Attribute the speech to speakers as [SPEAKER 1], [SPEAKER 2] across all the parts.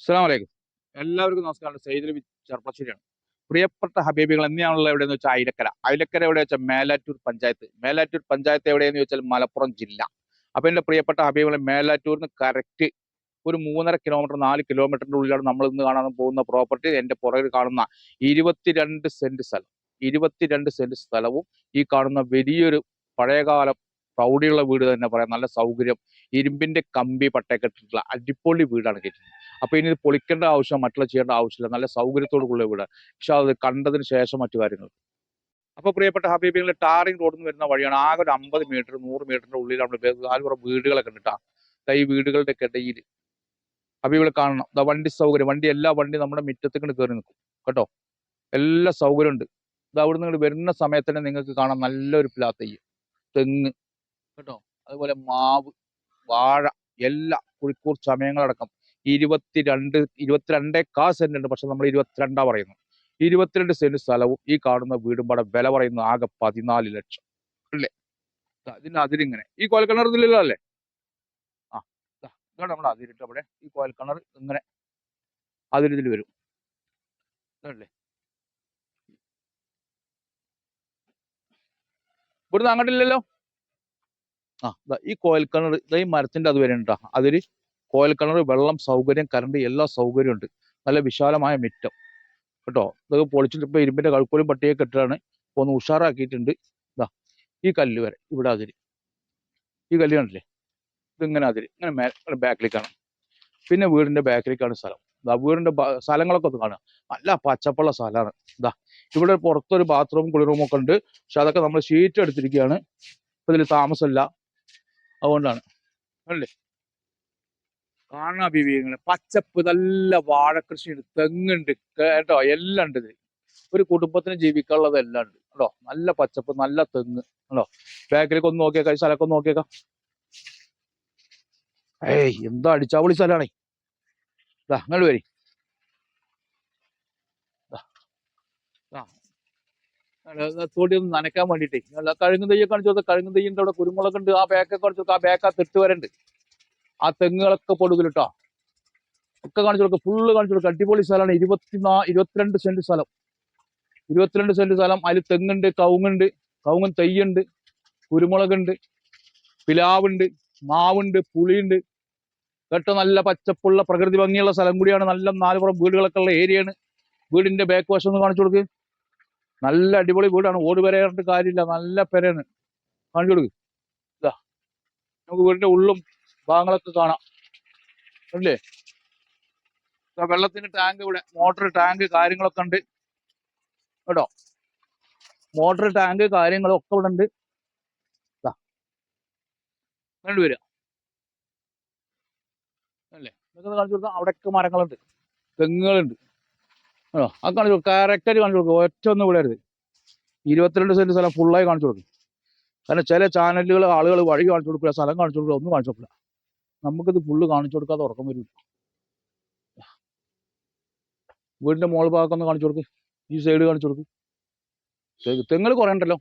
[SPEAKER 1] അസ്സാം വലൈക്കും എല്ലാവർക്കും നമസ്കാരം. സൈദിൽ ചെറുപ്പശ്ശേരിയാണ് പ്രിയപ്പെട്ട ഹബീബികൾ എന്നെയാണല്ലോ എവിടെയെന്ന് വെച്ചാൽ അയിലക്കര. അയിലക്കര എവിടെ വെച്ചാൽ മേലാറ്റൂർ പഞ്ചായത്ത്. മേലാറ്റൂർ പഞ്ചായത്ത് എവിടെയെന്ന് വെച്ചാൽ മലപ്പുറം ജില്ല. അപ്പൊ എന്റെ പ്രിയപ്പെട്ട ഹബീബുകളെ മേലാറ്റൂരിന് കറക്റ്റ് ഒരു മൂന്നര കിലോമീറ്റർ നാല് കിലോമീറ്ററിന്റെ ഉള്ളിലാണ് നമ്മൾ ഇന്ന് കാണാൻ പോകുന്ന പ്രോപ്പർട്ടി. എന്റെ പുറകിൽ കാണുന്ന ഇരുപത്തിരണ്ട് സെന്റ് സ്ഥലം. ഇരുപത്തിരണ്ട് സെന്റ് സ്ഥലവും ഈ കാണുന്ന വലിയൊരു പഴയകാല പ്രൗഢിയുള്ള വീട് തന്നെ പറയാം. നല്ല സൗകര്യം. ഇരുമ്പിന്റെ കമ്പി പട്ടയൊക്കെട്ടിട്ടുള്ള അടിപൊളി വീടാണ് കയറ്റുന്നത് അപ്പോൾ ഇനി പൊളിക്കേണ്ട ആവശ്യം മറ്റുള്ള ചെയ്യേണ്ട ആവശ്യമില്ല. നല്ല സൗകര്യത്തോടു കൂടിയ വീടാണ്. പക്ഷെ അത് കണ്ടതിന് ശേഷം മറ്റു കാര്യങ്ങൾ. അപ്പോൾ പ്രിയപ്പെട്ട ഹബീബിങ്ങൾ ടാറിംഗ് റോഡിൽ നിന്ന് വരുന്ന വഴിയാണ് ആകെ ഒരു അമ്പത് മീറ്റർ നൂറ് മീറ്ററിന്റെ നമ്മുടെ നാലുപുറം വീടുകളൊക്കെ ഉണ്ട് ട്ടാ. ദാ ഈ വീടുകളുടെ കിടയിൽ ഹബീബികളെ കാണണം. ദാ വണ്ടി സൗകര്യം. വണ്ടി എല്ലാ വണ്ടി നമ്മുടെ മുറ്റത്തേക്ക് കയറി നിൽക്കും. കേട്ടോ? എല്ലാ സൗകര്യം ഉണ്ട്. ഇത് അവിടെ നിങ്ങൾ വരുന്ന സമയത്ത് തന്നെ നിങ്ങൾക്ക് കാണാം നല്ലൊരു പ്ലാത്തയ്യ് തെങ്ങ്. കേട്ടോ? അതുപോലെ മാവ് വാഴ എല്ലാ കുഴിക്കൂർ സമയങ്ങളടക്കം. ഇരുപത്തിരണ്ട് ഇരുപത്തിരണ്ടേ കാ സെന്റ് ഉണ്ട്. പക്ഷെ നമ്മൾ ഇരുപത്തിരണ്ടാ പറയുന്നു. ഇരുപത്തിരണ്ട് സെന്റ് സ്ഥലവും ഈ കാണുന്ന വീടും പാടെ വില പറയുന്നു ആകെ പതിനാല് ലക്ഷം. അല്ലേ? ഇതിന്റെ അതിരിങ്ങനെ. ഈ കോൽക്കിണർ ഇതിലല്ലോ അല്ലേ? ആ ഇതാണ് നമ്മുടെ അതിരിട്ട് അവിടെ. ഈ കോൽക്കിണർ ഇങ്ങനെ അതിരിതിൽ വരും. ഇതല്ലേ? ഇവിടുന്ന് അങ്ങോട്ടില്ലല്ലോ? ആ ഈ കോൽക്കിണർ ദാ ഈ മരത്തിന്റെ അത് വരെ അതിൽ കോയൽ കിണർ വെള്ളം സൗകര്യം കറണ്ട് എല്ലാ സൗകര്യവും ഉണ്ട്. നല്ല വിശാലമായ മിറ്റം. കേട്ടോ? ഇതൊക്കെ പൊളിച്ചിട്ട് ഇപ്പൊ ഇരുമ്പിന്റെ കഴുക്കോലും കെട്ടിടാണ് ഇപ്പൊ ഒന്ന് ഉഷാറാക്കിയിട്ടുണ്ട്. ഇതാ ഈ കല്ല് വരെ ഇവിടെ അതിര് ഈ കല്ല് കണ്ടില്ലേ? ഇതിങ്ങനെ അതിര് ഇങ്ങനെ ബാക്കിലേക്കാണ്. പിന്നെ വീടിന്റെ ബാക്കിലേക്കാണ് സ്ഥലം. ഇതാ വീടിന്റെ ബ- സ്ഥലങ്ങളൊക്കെ ഒന്ന് കാണുക നല്ല പച്ചപ്പുള്ള സ്ഥലമാണ്. ഇതാ ഇവിടെ പുറത്തൊരു ബാത്റൂം കുളിറൂമൊക്കെ ഉണ്ട്. പക്ഷെ അതൊക്കെ നമ്മൾ ഷീറ്റ് എടുത്തിരിക്കുകയാണ്. ഇതിൽ താമസമില്ല. അതുകൊണ്ടാണ്. അല്ലേ? കാണാ ബിബിങ്ങളെ പച്ചപ്പ് നല്ല വാഴക്കൃഷിയുണ്ട് തെങ്ങുണ്ട് കേട്ടോ എല്ലാം ഉണ്ട് ഇത്. ഒരു കുടുംബത്തിന് ജീവിക്കാനുള്ളത് എല്ലാം ഉണ്ട് കേട്ടോ. നല്ല പച്ചപ്പ് നല്ല തെങ്ങ് കേട്ടോ. ബാക്കിലേക്ക് ഒന്ന് നോക്കിയേക്കാം ഈ സ്ഥലമൊക്കെ ഒന്ന് നോക്കിയേക്കാം. ഏയ് എന്താ അടിച്ചാവളി സ്ഥലമാണേ. നിങ്ങൾ വരി. തോടി ഒന്ന് നനയ്ക്കാൻ വേണ്ടിട്ടേ നല്ല കഴുങ്ങ് തെയ്യം കാണിച്ചു കൊടുത്ത കഴുങ്ങ് തെയ്യന്റെ അവിടെ കുരുമുളക് ഉണ്ട്. ആ ബാക്കൊക്കെ കാണിച്ചു കൊടുക്കുക ആ ബാക്ക് ആ തെട്ട് വരണ്ട്. ആ തെങ്ങുകളൊക്കെ പൊടുതിലിട്ടോ ഒക്കെ കാണിച്ചു കൊടുക്കുക ഫുള്ള് കാണിച്ചു കൊടുക്കുക അടിപൊളി സ്ഥലമാണ്. ഇരുപത്തിനാ ഇരുപത്തിരണ്ട് സെന്റ് സ്ഥലം. ഇരുപത്തിരണ്ട് സെന്റ് സ്ഥലം. അതിൽ തെങ്ങുണ്ട് കവുങ്ങുണ്ട് കവുങ്ങൻ തെയ്യുണ്ട് കുരുമുളകുണ്ട് പിലാവുണ്ട് മാവുണ്ട് പുളിയുണ്ട്. കേട്ടോ നല്ല പച്ചപ്പുള്ള പ്രകൃതി ഭംഗിയുള്ള സ്ഥലം കൂടിയാണ്. നല്ല നാലുപുറം വീടുകളൊക്കെ ഉള്ള ഏരിയയാണ് വീടിന്റെ ബാക്ക് വശം ഒന്ന് കാണിച്ചു കൊടുക്ക്. നല്ല അടിപൊളി വീടാണ്. ഓട് പെരയായിട്ട് കാര്യമില്ല. നല്ല പെരയാണ്. കാണിച്ചു കൊടുക്ക്. നമുക്ക് വീടിന്റെ ഉള്ളും ഭാഗങ്ങളൊക്കെ കാണാം. അല്ലേ വെള്ളത്തിന്റെ വെള്ളത്തിന് ടാങ്ക് ഇവിടെ. മോട്ടർ ടാങ്ക് കാര്യങ്ങളൊക്കെ ഉണ്ട്. കേട്ടോ? മോട്ടർ ടാങ്ക് കാര്യങ്ങളൊക്കെ ഇവിടെ ഉണ്ട്. ദാ കണ്ടു അല്ലേ ഇതൊക്കെ കാണിച്ചു കൊടുക്കാം. അവിടെയൊക്കെ മരങ്ങളുണ്ട്. തെങ്ങുകളുണ്ട്. കേട്ടോ അത് കാണിച്ചു കൊടുക്കും. കറക്റ്റായിട്ട് കാണിച്ചു കൊടുക്കും. ഒറ്റ ഒന്നും വിടരുത്. ഇരുപത്തിരണ്ട് സെന്റ് സ്ഥലം ഫുള്ളായി കാണിച്ചു കൊടുക്കും. കാരണം ചില ചാനലുകൾ ആളുകൾ വഴി കാണിച്ചു കൊടുക്കില്ല സ്ഥലം കാണിച്ചു കൊടുക്കില്ല ഒന്നും കാണിച്ചു കൊടുക്കില്ല. നമുക്കിത് ഫുള്ള് കാണിച്ചു കൊടുക്കാതെ ഉറക്കം വരും. വീടിന്റെ മോൾ ഭാഗം ഒന്ന് കാണിച്ചു കൊടുക്ക്. ഈ സൈഡ് കാണിച്ചു കൊടുക്ക്. തെങ്ങൾ കുറേ ഉണ്ടല്ലോ.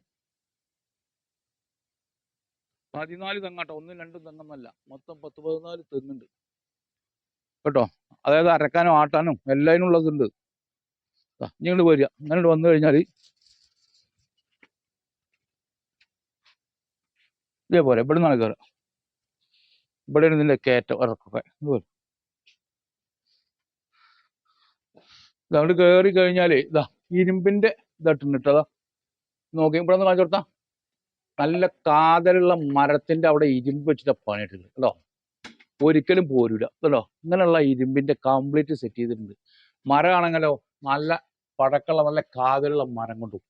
[SPEAKER 1] പതിനാല് തെങ്ങാട്ടോ ഒന്നും രണ്ടും തെങ്ങൊന്നല്ല. മൊത്തം പത്ത് പതിനാല് തെങ്ങുണ്ട്. കേട്ടോ? അതായത് അരക്കാനും ആട്ടാനും എല്ലാതിനും ഉള്ളതുണ്ട്. ഇങ്ങോട്ട് വരിക. അങ്ങനെ വന്നു കഴിഞ്ഞാൽ ഇതേപോലെ ഇവിടെ നിന്നാണ് കയറുക ഇവിടെ ഇതിന്റെ കയറ്റം ഇറക്കൊക്കെ ഇതുപോലെ അങ്ങോട്ട് കയറി കഴിഞ്ഞാൽ ഇതാ ഇരുമ്പിന്റെ ഇതായിട്ടുണ്ട് കേട്ടോ നോക്കി ഇവിടെ ഒന്ന് കാണിച്ചു കൊടുത്താ. നല്ല കാതലുള്ള മരത്തിന്റെ അവിടെ ഇരുമ്പ് വെച്ചിട്ട് പണിയിട്ടുണ്ട് കേട്ടോ. ഒരിക്കലും പോരൂല കേട്ടോ. ഇങ്ങനെയുള്ള ഇരുമ്പിന്റെ കംപ്ലീറ്റ് സെറ്റ് ചെയ്തിട്ടുണ്ട്. മരമാണെങ്കിലോ നല്ല പഴക്കമുള്ള നല്ല കാതലുള്ള മരം കൊണ്ടും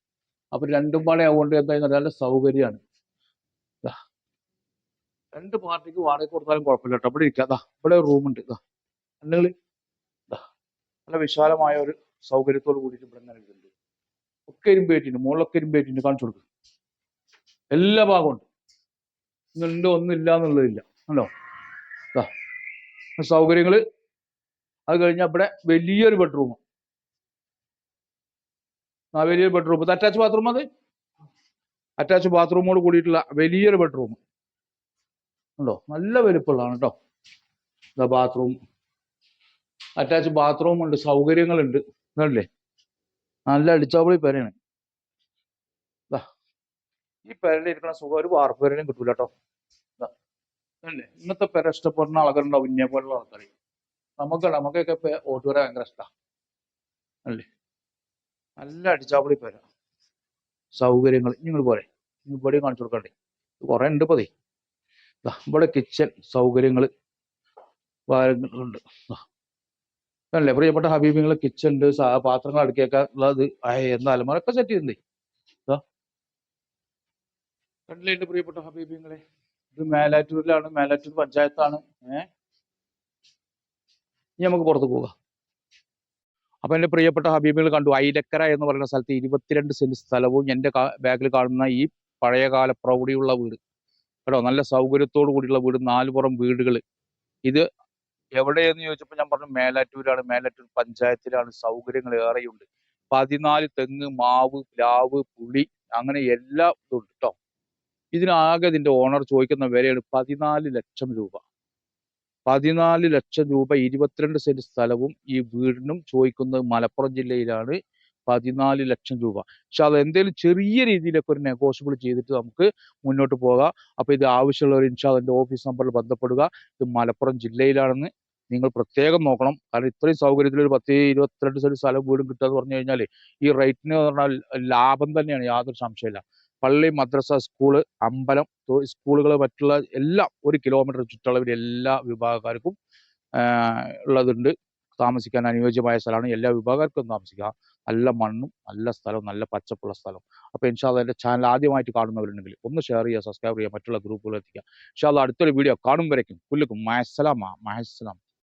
[SPEAKER 1] അപ്പൊ രണ്ടും പാടെ ആവുകൊണ്ട് എന്താ നല്ല സൗകര്യമാണ്. രണ്ട് പാർട്ടിക്ക് വാടക കൊടുത്താലും കുഴപ്പമില്ല കേട്ടോ. ഇവിടെ ഇരിക്കാം. ഇവിടെ റൂമുണ്ട് അല്ലെങ്കിൽ നല്ല വിശാലമായ ഒരു സൗകര്യത്തോട് കൂടിയിട്ട് ഇവിടെ ഇങ്ങനെ ഒക്കെ ഇരുമ്പേറ്റിണ്ട് മുകളിലൊക്കെ ഇരുമ്പേറ്റിണ്ട് കാണിച്ചു കൊടുക്കും. എല്ലാ ഭാഗവും ഉണ്ട്. ഇന്നുണ്ട് ഒന്നും ഇല്ല എന്നുള്ളതില്ല ദാ. സൗകര്യങ്ങൾ. അത് കഴിഞ്ഞാൽ ഇവിടെ വലിയൊരു ബെഡ്റൂം ആ വലിയൊരു ബെഡ്റൂം ഇത് അറ്റാച്ച് ബാത്റൂം അത്? അറ്റാച്ച് ബാത്റൂമോട് കൂടിയിട്ടുള്ള വലിയൊരു ബെഡ്റൂം ഉണ്ടോ നല്ല വലുപ്പമുള്ളതാണ് കേട്ടോ ഇതാ ബാത്റൂം അറ്റാച്ച് ബാത്റൂം ഉണ്ട്. സൗകര്യങ്ങളുണ്ട്. ഇതല്ലേ നല്ല അടിച്ചാപ്പിളി പെരയാണ്. ഈ പെരയിൽ ഇരിക്കുന്ന സുഖം ഒരു വാർപ്പ് പെരയിലും കിട്ടൂല കേട്ടോ ഇന്നത്തെ പെര ഇഷ്ടപ്പെടുന്ന ആൾക്കാരുണ്ടാവും ഇന്നെ പോലുള്ള ആൾക്കാർ നമുക്ക് നമുക്കൊക്കെ ഓട്ടുവര ഭയങ്കര ഇഷ്ടമാണ് അല്ലേ? നല്ല അടിച്ചാപ്പിളി പെര സൗകര്യങ്ങൾ നിങ്ങൾ പോരെ. ഇവിടെ കാണിച്ചു കൊടുക്കണ്ടേ? കുറെ ഉണ്ട് പതി ഇവിടെ കിച്ചൺ സൗകര്യങ്ങൾ ഉണ്ട് അല്ലേ പ്രിയപ്പെട്ട ഹബീബിങ്ങളെ കിച്ചൺ ഉണ്ട് പാത്രങ്ങൾ അടുക്കിയൊക്കെ ഉള്ളത് എന്താ അലമാരൊക്കെ സെറ്റ് ചെയ്തിട്ടുണ്ടേ. കണ്ടില്ലേ എന്റെ പ്രിയപ്പെട്ട ഹബീബിങ്ങളെ? ഇത് മേലാറ്റൂരിലാണ് മേലാറ്റൂർ പഞ്ചായത്താണ്. ഏഹ് ഇനി നമുക്ക് പുറത്ത് പോകാം. അപ്പൊ എന്റെ പ്രിയപ്പെട്ട ഹബീബുകൾ കണ്ടു. ഐലക്കര എന്ന് പറയുന്ന സ്ഥലത്ത് ഇരുപത്തിരണ്ട് സെന്റ് സ്ഥലവും എന്റെ ബാഗിൽ കാണുന്ന ഈ പഴയകാല പ്രൗഢിയുള്ള വീട്. കേട്ടോ നല്ല സൗകര്യത്തോടു കൂടിയുള്ള വീട് നാലുപുറം വീടുകൾ. ഇത് എവിടെയെന്ന് ചോദിച്ചപ്പോൾ ഞാൻ പറഞ്ഞു മേലാറ്റൂരാണ്. മേലാറ്റൂർ പഞ്ചായത്തിലാണ്. സൗകര്യങ്ങൾ ഏറെയുണ്ട്. പതിനാല് തെങ്ങ് മാവ് പ്ലാവ് പുളി അങ്ങനെ എല്ലാം ഇതുണ്ട് കേട്ടോ. ഇതിനാകെ ഇതിന്റെ ഓണർ ചോദിക്കുന്ന വിലയാണ് പതിനാല് ലക്ഷം രൂപ. പതിനാല് ലക്ഷം രൂപ ഇരുപത്തിരണ്ട് സെന്റ് സ്ഥലവും ഈ വീടിനും ചോദിക്കുന്നത് മലപ്പുറം ജില്ലയിലാണ്. പതിനാല് ലക്ഷം രൂപ. പക്ഷെ അത് എന്തെങ്കിലും ചെറിയ രീതിയിലൊക്കെ ഒരു നെഗോഷ്യബിൾ ചെയ്തിട്ട് നമുക്ക് മുന്നോട്ട് പോകാം. അപ്പോൾ ഇത് ആവശ്യമുള്ളവർ ഇൻഷാ അതിന്റെ ഓഫീസ് നമ്പറിൽ ബന്ധപ്പെടുക. ഇത് മലപ്പുറം ജില്ലയിലാണെന്ന് നിങ്ങൾ പ്രത്യേകം നോക്കണം. കാരണം ഇത്രയും സൗകര്യത്തിൽ ഒരു പത്ത് ഇരുപത്തിരണ്ട് സെന്റ് സ്ഥലം വീടും കിട്ടുക എന്ന് പറഞ്ഞു കഴിഞ്ഞാൽ ഈ റേറ്റിന് പറഞ്ഞാൽ ലാഭം തന്നെയാണ്. യാതൊരു സംശയമില്ല പള്ളി മദ്രസ സ്കൂൾ അമ്പലം സ്കൂളുകൾ മറ്റുള്ള എല്ലാം ഒരു കിലോമീറ്റർ ചുറ്റളവിൽ എല്ലാ വിഭാഗക്കാർക്കും ഉള്ളതുണ്ട്. താമസിക്കാൻ അനുയോജ്യമായ സ്ഥലമാണ്. എല്ലാ വിഭാഗക്കാർക്കും താമസിക്കാം. നല്ല മണ്ണും നല്ല സ്ഥലവും നല്ല പച്ചപ്പുള്ള സ്ഥലം അപ്പോൾ ഇൻഷാല്ല എന്റെ ചാനൽ ആദ്യമായിട്ട് കാണുന്നവരുണ്ടെങ്കിൽ ഒന്ന് ഷെയർ ചെയ്യുക സബ്സ്ക്രൈബ് ചെയ്യുക മറ്റുള്ള ഗ്രൂപ്പുകൾ എത്തിക്കുക. ഇൻഷാല്ല അടുത്തൊരു വീഡിയോ കാണും വരയ്ക്കും. പുല്ലുക്കും. മഹസ്സലാമ മഹസലാം